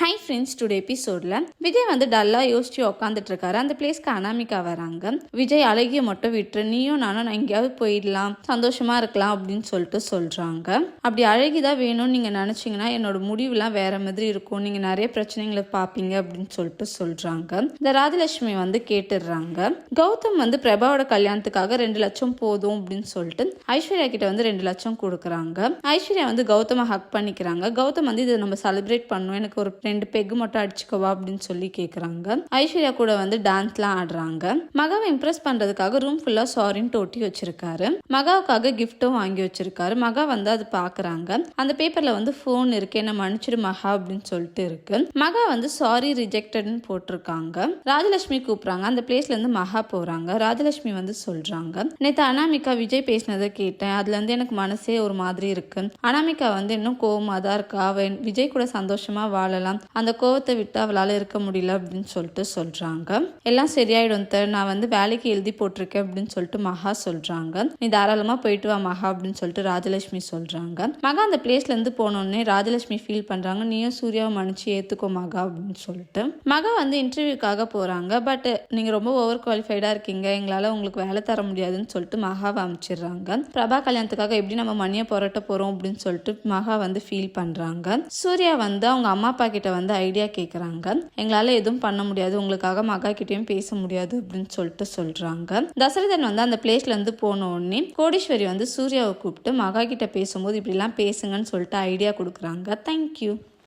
Hi friends today எபிசோடில் விஜய் வந்து டல்லாக யோசிச்சு உக்காந்துட்டு இருக்காரு அந்த பிளேஸ்க்கு அனாமிகா வராங்க. விஜய் அழகிய மட்டும் விட்டுரு நீயும் நானும் நான் எங்கேயாவது போயிடலாம் சந்தோஷமா இருக்கலாம் அப்படின்னு சொல்லிட்டு சொல்றாங்க. அப்படி அழகிதான் வேணும்னு நீங்க நினைச்சீங்கன்னா என்னோட முடிவுலாம் வேற மாதிரி இருக்கும். நீங்க நிறைய பிரச்சனைகளை பார்ப்பீங்க அப்படின்னு சொல்லிட்டு சொல்றாங்க. இந்த ராஜலட்சுமி வந்து கேட்டுடுறாங்க. கௌதம் வந்து பிரபாவோட கல்யாணத்துக்காக ரெண்டு லட்சம் போதும் அப்படின்னு சொல்லிட்டு ஐஸ்வர்யா கிட்ட வந்து ரெண்டு லட்சம் கொடுக்குறாங்க. ஐஸ்வர்யா வந்து கௌதமை ஹக் பண்ணிக்கிறாங்க. கௌதம் வந்து இதை நம்ம செலிப்ரேட் பண்ணணும். எனக்கு ஒரு ரெண்டு பெக்கு மட்டும் அடிச்சுக்கோவா அப்படின்னு சொல்லி கேட்குறாங்க ஐஸ்வர்யா கூட வந்து டான்ஸ்லாம் ஆடுறாங்க. மகாவை இம்ப்ரெஸ் பண்ணுறதுக்காக ரூம் ஃபுல்லாக சாரின்னு ஒட்டி வச்சிருக்காரு. மகாவுக்காக கிஃப்ட்டும் வாங்கி வச்சிருக்காரு. மகா வந்து அது பார்க்குறாங்க அந்த பேப்பரில் வந்து ஃபோன் இருக்கு. என்ன மன்னிச்சிடு மகா அப்படின்னு சொல்லிட்டு இருக்கு. மகா வந்து சாரி ரிஜெக்டட்னு போட்டிருக்காங்க. ராஜலட்சுமி கூப்பிட்றாங்க. அந்த பிளேஸ்லேருந்து மகா போகிறாங்க ராஜலட்சுமி வந்து சொல்கிறாங்க நேற்று அனாமிகா விஜய் பேசினதை கேட்டேன். அதுலேருந்து எனக்கு மனசே ஒரு மாதிரி இருக்கு. அனாமிகா வந்து இன்னும் கோவமாக தான் இருக்கா? அவ விஜய் கூட சந்தோஷமாக வாழலாம். அந்த கோவத்தை விட்டு அவளால் இருக்க முடியல அப்படின்னு சொல்லிட்டு சொல்கிறாங்க எல்லாம் சரியாயிடும் தர் நான் வந்து வேலைக்கு எழுதி போட்டிருக்கேன் அப்படின்னு சொல்லிட்டு மகா சொல்கிறாங்க நீ தாராளமாக போயிட்டு வா மகா அப்படின்னு சொல்லிட்டு ராஜலட்சுமி சொல்கிறாங்க மகா அந்த பிளேஸ்லேருந்து போனோடனே ராஜலட்சுமி ஃபீல் பண்ணுறாங்க நீயும் சூர்யாவை மன்னிச்சு ஏற்றுக்கோ மகா அப்படின்னு சொல்லிட்டு. மகா வந்து இன்டர்வியூக்காக போகிறாங்க பட் நீங்கள் ரொம்ப ஓவர் குவாலிஃபைடாக இருக்கீங்க. எங்களால் உங்களுக்கு வேலை தர முடியாதுன்னு சொல்லிட்டு மகாவை அமைச்சிடுறாங்க பிரபா கல்யாணத்துக்காக எப்படி நம்ம மணியை புரட்ட போகிறோம் அப்படின்னு சொல்லிட்டு மகா வந்து ஃபீல் பண்ணுறாங்க சூர்யா வந்து அவங்க அம்மா அப்பா கிட்ட கிட்ட வந்து ஐடியா கேட்குறாங்க எங்களால் எதுவும் பண்ண முடியாது. உங்களுக்காக மகா கிட்டேயும் பேச முடியாது அப்படின்னு சொல்லிட்டு சொல்கிறாங்க தசரதன் வந்து அந்த பிளேஸ்ல இருந்து போன உடனே கோடீஸ்வரி வந்து சூர்யாவை கூப்பிட்டு மகா கிட்ட பேசும்போது இப்படிலாம் பேசுங்கன்னு சொல்லிட்டு ஐடியா கொடுக்குறாங்க. தேங்க்யூ